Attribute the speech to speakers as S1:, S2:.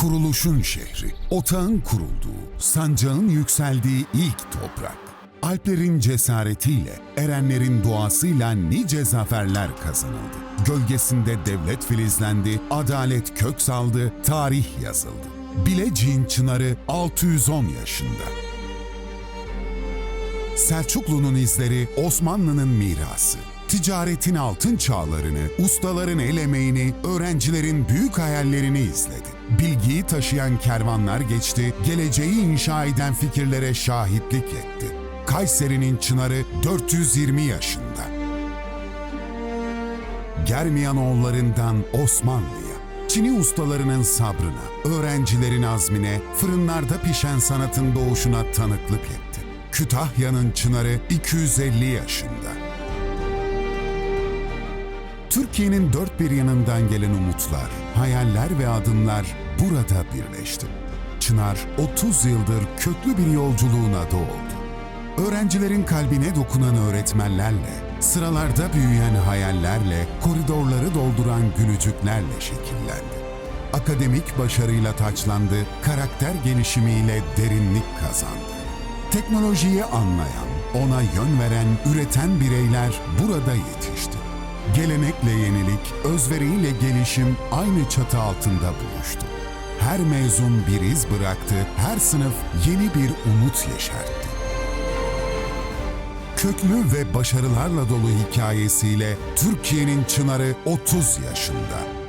S1: Kuruluşun şehri, otağın kurulduğu, sancağın yükseldiği ilk toprak. Alplerin cesaretiyle, erenlerin duasıyla nice zaferler kazanıldı. Gölgesinde devlet filizlendi, adalet kök saldı, tarih yazıldı. Bilecik'in çınarı 610 yaşında. Selçuklu'nun izleri Osmanlı'nın mirası. Ticaretin altın çağlarını, ustaların el emeğini, öğrencilerin büyük hayallerini izledi. Bilgiyi taşıyan kervanlar geçti, geleceği inşa eden fikirlere şahitlik etti. Kayseri'nin çınarı 420 yaşında. Germiyanoğullarından Osmanlı'ya, Çini ustalarının sabrına, öğrencilerin azmine, fırınlarda pişen sanatın doğuşuna tanıklık etti. Kütahya'nın çınarı 250 yaşında. Türkiye'nin dört bir yanından gelen umutlar, hayaller ve adımlar burada birleşti. Çınar 30 yıldır köklü bir yolculuğuna doğdu. Öğrencilerin kalbine dokunan öğretmenlerle, sıralarda büyüyen hayallerle, koridorları dolduran gülücüklerle şekillendi. Akademik başarıyla taçlandı, karakter gelişimiyle derinlik kazandı. Teknolojiyi anlayan, ona yön veren, üreten bireyler burada yetişti. Gelenekle yenilik, özveriyle gelişim aynı çatı altında buluştu. Her mezun bir iz bıraktı, her sınıf yeni bir umut yeşertti. Köklü ve başarılarla dolu hikayesiyle Türkiye'nin çınarı 30 yaşında.